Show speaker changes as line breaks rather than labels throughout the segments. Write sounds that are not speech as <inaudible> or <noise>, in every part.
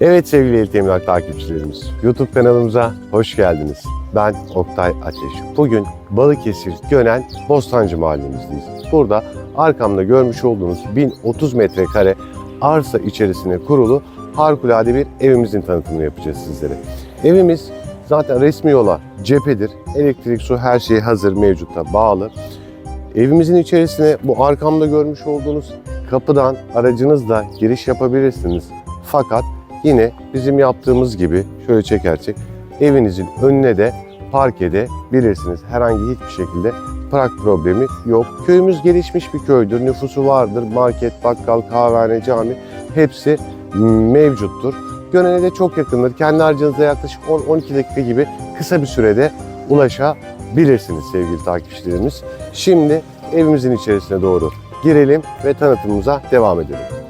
Evet sevgili Elit takipçilerimiz, YouTube kanalımıza hoş geldiniz. Ben Oktay Ateş. Bugün Balıkesir Gönen Bostancı mahallemizdeyiz. Burada arkamda görmüş olduğunuz 1030 metrekare arsa içerisine kurulu harikulade bir evimizin tanıtımını yapacağız sizlere. Evimiz zaten resmi yola cephedir. Elektrik, su her şey hazır mevcutta bağlı. Evimizin içerisine bu arkamda görmüş olduğunuz kapıdan aracınızla giriş yapabilirsiniz. Fakat yine bizim yaptığımız gibi şöyle çekersek evinizin önüne de park edebilirsiniz. Herhangi hiçbir şekilde park problemi yok. Köyümüz gelişmiş bir köydür. Nüfusu vardır. Market, bakkal, kahvehane, cami hepsi mevcuttur. Gönen'e de çok yakındır. Kendi harcınıza yaklaşık 10-12 dakika gibi kısa bir sürede ulaşabilirsiniz sevgili takipçilerimiz. Şimdi evimizin içerisine doğru girelim ve tanıtımımıza devam edelim.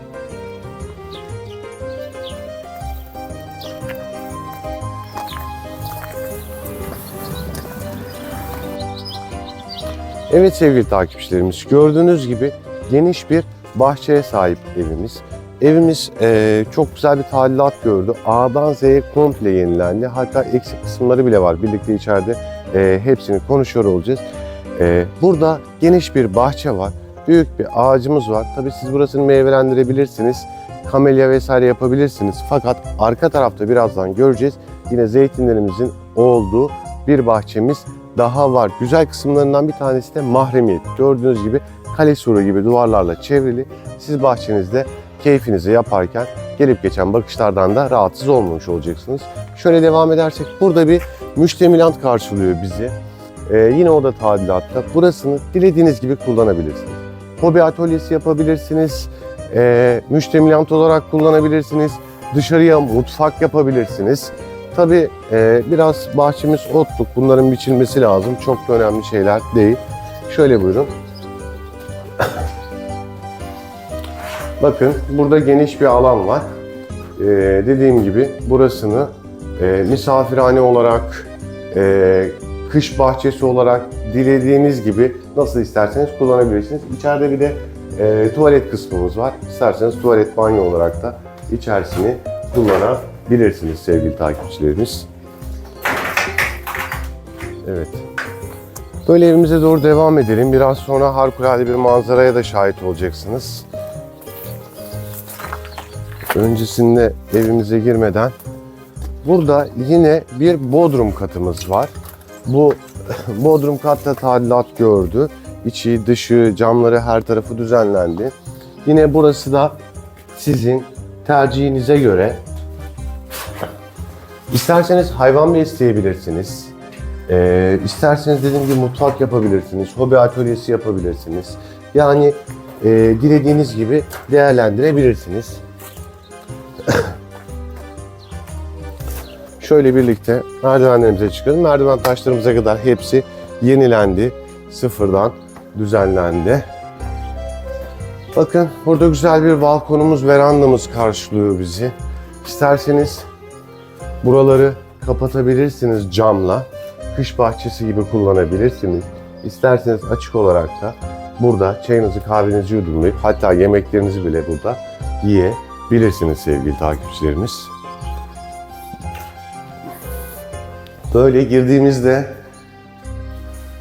Evet sevgili takipçilerimiz gördüğünüz gibi geniş bir bahçeye sahip evimiz. Evimiz eee, çok güzel bir tadilat gördü. A'dan Z'ye komple yenilendi. Hatta eksik kısımları bile var. Birlikte içeride eee, hepsini konuşuyor olacağız. Eee, burada geniş bir bahçe var. Büyük bir ağacımız var. Tabii siz burasını meyvelendirebilirsiniz. Kamelya vesaire yapabilirsiniz. Fakat arka tarafta birazdan göreceğiz. Yine zeytinlerimizin olduğu bir bahçemiz daha var. Güzel kısımlarından bir tanesi de mahremiyet. Gördüğünüz gibi kale suru gibi duvarlarla çevrili. Siz bahçenizde keyfinizi yaparken gelip geçen bakışlardan da rahatsız olmamış olacaksınız. Şöyle devam edersek burada bir müştemilat karşılıyor bizi. Ee, yine o da tadilatta. Burasını dilediğiniz gibi kullanabilirsiniz. Hobi atölyesi yapabilirsiniz. Ee, müştemilat olarak kullanabilirsiniz. Dışarıya mutfak yapabilirsiniz. Tabii e, biraz bahçemiz otluk. Bunların biçilmesi lazım. Çok da önemli şeyler değil. Şöyle buyurun. <laughs> Bakın burada geniş bir alan var. Ee, dediğim gibi burasını e, misafirhane olarak, e, kış bahçesi olarak dilediğiniz gibi nasıl isterseniz kullanabilirsiniz. İçeride bir de e, tuvalet kısmımız var. İsterseniz tuvalet banyo olarak da içerisini kullanabilirsiniz sevgili takipçilerimiz. Evet. Böyle evimize doğru devam edelim. Biraz sonra harikulade bir manzaraya da şahit olacaksınız. Öncesinde evimize girmeden burada yine bir bodrum katımız var. Bu <laughs> bodrum katta tadilat gördü. İçi, dışı, camları her tarafı düzenlendi. Yine burası da sizin tercihinize göre İsterseniz hayvan besleyebilirsiniz. Ee, isterseniz dediğim gibi mutfak yapabilirsiniz. Hobi atölyesi yapabilirsiniz. Yani e, dilediğiniz gibi değerlendirebilirsiniz. <coughs> Şöyle birlikte merdivenlerimize çıkalım. Merdiven taşlarımıza kadar hepsi yenilendi. Sıfırdan düzenlendi. Bakın burada güzel bir balkonumuz, verandamız karşılıyor bizi. İsterseniz buraları kapatabilirsiniz camla. Kış bahçesi gibi kullanabilirsiniz. İsterseniz açık olarak da burada çayınızı kahvenizi yudumlayıp hatta yemeklerinizi bile burada yiyebilirsiniz sevgili takipçilerimiz. Böyle girdiğimizde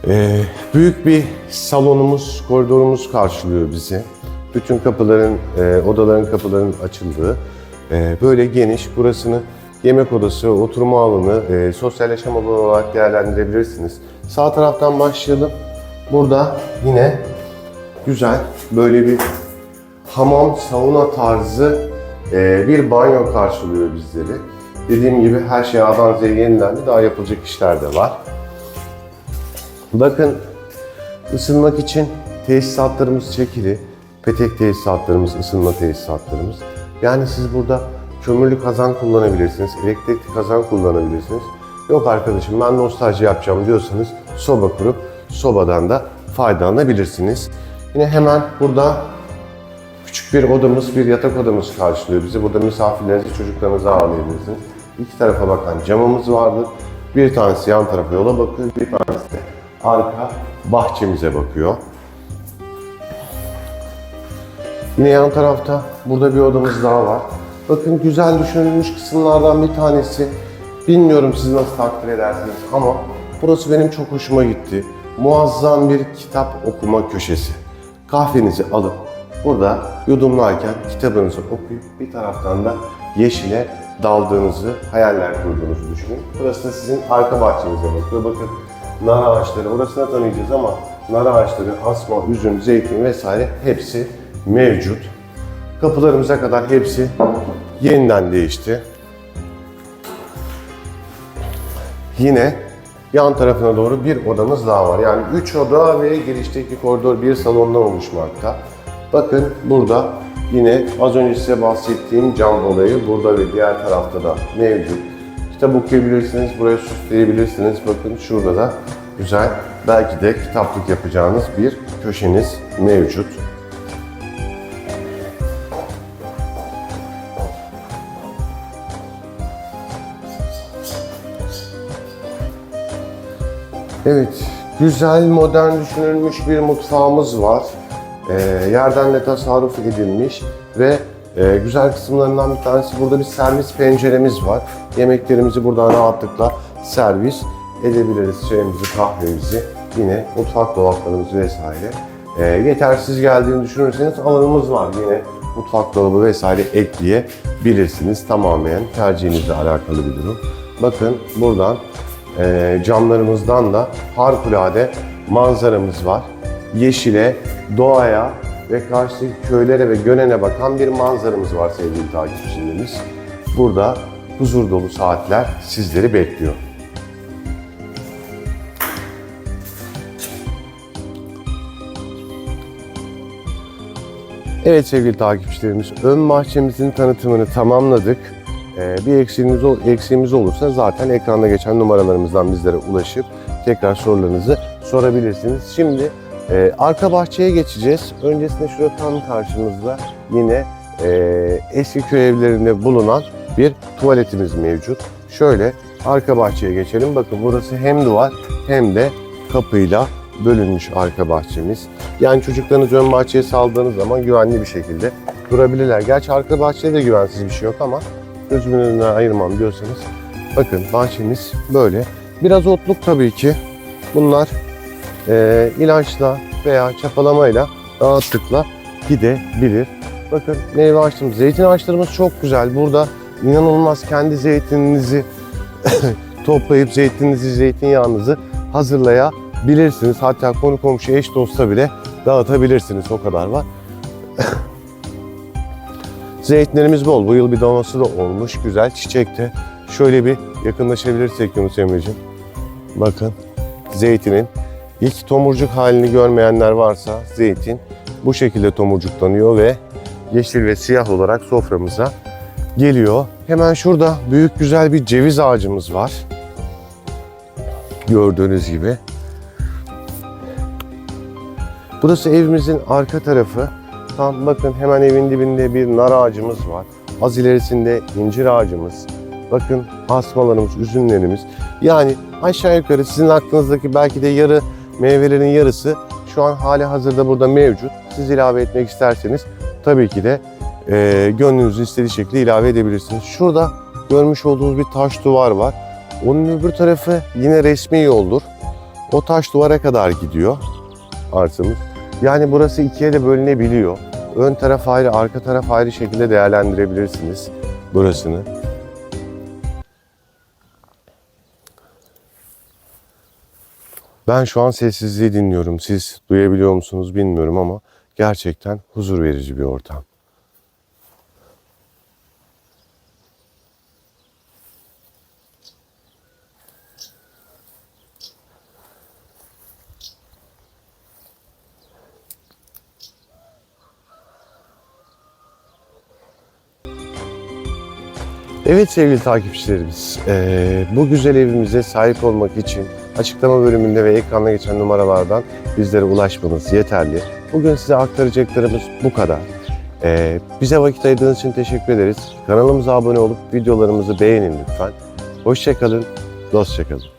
ee, büyük bir salonumuz, koridorumuz karşılıyor bizi. Bütün kapıların, e, odaların kapıların açıldığı, e, böyle geniş, burasını yemek odası, oturma alanı, e, sosyal yaşam alanı olarak değerlendirebilirsiniz. Sağ taraftan başlayalım. Burada yine güzel, böyle bir hamam, sauna tarzı e, bir banyo karşılıyor bizleri. Dediğim gibi her şey A'dan Z'ye yenilendi. Daha yapılacak işler de var. Bakın ısınmak için tesisatlarımız çekili. Petek tesisatlarımız, ısınma tesisatlarımız. Yani siz burada kömürlü kazan kullanabilirsiniz, elektrikli kazan kullanabilirsiniz. Yok arkadaşım ben nostalji yapacağım diyorsanız soba kurup sobadan da faydalanabilirsiniz. Yine hemen burada küçük bir odamız, bir yatak odamız karşılıyor bizi. Burada misafirlerinizi, çocuklarınızı ağırlayabilirsiniz. İki tarafa bakan camımız vardır. Bir tanesi yan tarafa yola bakıyor, bir tanesi de arka bahçemize bakıyor. Yine yan tarafta burada bir odamız daha var. Bakın güzel düşünülmüş kısımlardan bir tanesi. Bilmiyorum siz nasıl takdir edersiniz ama burası benim çok hoşuma gitti. Muazzam bir kitap okuma köşesi. Kahvenizi alıp burada yudumlarken kitabınızı okuyup bir taraftan da yeşile daldığınızı, hayaller kurduğunuzu düşünün. Burası da sizin arka bahçenize bakıyor. Bakın nar ağaçları, orasını tanıyacağız ama nar ağaçları, asma, üzüm, zeytin vesaire hepsi mevcut. Kapılarımıza kadar hepsi yeniden değişti. Yine yan tarafına doğru bir odamız daha var. Yani 3 oda ve girişteki koridor bir salondan oluşmakta. Bakın burada yine az önce size bahsettiğim cam olayı burada ve diğer tarafta da mevcut. Kitap okuyabilirsiniz, buraya süsleyebilirsiniz. Bakın şurada da güzel, belki de kitaplık yapacağınız bir köşeniz mevcut. Evet, güzel, modern düşünülmüş bir mutfağımız var. Ee, yerden de tasarruf edilmiş ve e, güzel kısımlarından bir tanesi burada bir servis penceremiz var. Yemeklerimizi buradan rahatlıkla servis edebiliriz. Çayımızı, kahvemizi, yine mutfak dolaplarımızı vesaire. Ee, yetersiz geldiğini düşünürseniz alanımız var. Yine mutfak dolabı vesaire ekleyebilirsiniz. Tamamen tercihinizle alakalı bir durum. Bakın buradan e, camlarımızdan da harikulade manzaramız var. Yeşile, doğaya ve karşıdaki köylere ve Gönen'e bakan bir manzaramız var sevgili takipçilerimiz. Burada huzur dolu saatler sizleri bekliyor. Evet sevgili takipçilerimiz, ön bahçemizin tanıtımını tamamladık. Ee, bir eksiğimiz, eksiğimiz olursa zaten ekranda geçen numaralarımızdan bizlere ulaşıp tekrar sorularınızı sorabilirsiniz. Şimdi e, arka bahçeye geçeceğiz. Öncesinde şurada tam karşımızda yine e, eski köy evlerinde bulunan bir tuvaletimiz mevcut. Şöyle arka bahçeye geçelim. Bakın burası hem duvar hem de kapıyla bölünmüş arka bahçemiz. Yani çocuklarınızı ön bahçeye saldığınız zaman güvenli bir şekilde durabilirler. Gerçi arka bahçede de güvensiz bir şey yok ama gözümün önünden ayırmam diyorsanız bakın bahçemiz böyle. Biraz otluk tabii ki. Bunlar e, ilaçla veya çapalamayla rahatlıkla gidebilir. Bakın meyve ağaçlarımız, zeytin ağaçlarımız çok güzel. Burada inanılmaz kendi zeytininizi <coughs> toplayıp zeytininizi, zeytinyağınızı hazırlayabilirsiniz. Hatta konu komşu eş dosta bile dağıtabilirsiniz. O kadar var. Zeytinlerimiz bol. Bu yıl bir donası da olmuş. Güzel çiçekte. Şöyle bir yakınlaşabilirsek Yunus Emre'ciğim. Bakın zeytinin ilk tomurcuk halini görmeyenler varsa zeytin bu şekilde tomurcuklanıyor ve yeşil ve siyah olarak soframıza geliyor. Hemen şurada büyük güzel bir ceviz ağacımız var. Gördüğünüz gibi. Burası evimizin arka tarafı. Tam bakın hemen evin dibinde bir nar ağacımız var. Az ilerisinde incir ağacımız. Bakın asmalarımız, üzümlerimiz. Yani aşağı yukarı sizin aklınızdaki belki de yarı meyvelerin yarısı şu an hali hazırda burada mevcut. Siz ilave etmek isterseniz tabii ki de e, gönlünüzün istediği şekilde ilave edebilirsiniz. Şurada görmüş olduğunuz bir taş duvar var. Onun öbür tarafı yine resmi yoldur. O taş duvara kadar gidiyor arsamız. Yani burası ikiye de bölünebiliyor. Ön taraf ayrı, arka taraf ayrı şekilde değerlendirebilirsiniz burasını. Ben şu an sessizliği dinliyorum. Siz duyabiliyor musunuz bilmiyorum ama gerçekten huzur verici bir ortam. Evet sevgili takipçilerimiz, eee, bu güzel evimize sahip olmak için açıklama bölümünde ve ekranda geçen numaralardan bizlere ulaşmanız yeterli. Bugün size aktaracaklarımız bu kadar. Eee, bize vakit ayırdığınız için teşekkür ederiz. Kanalımıza abone olup videolarımızı beğenin lütfen. Hoşçakalın, dostça kalın.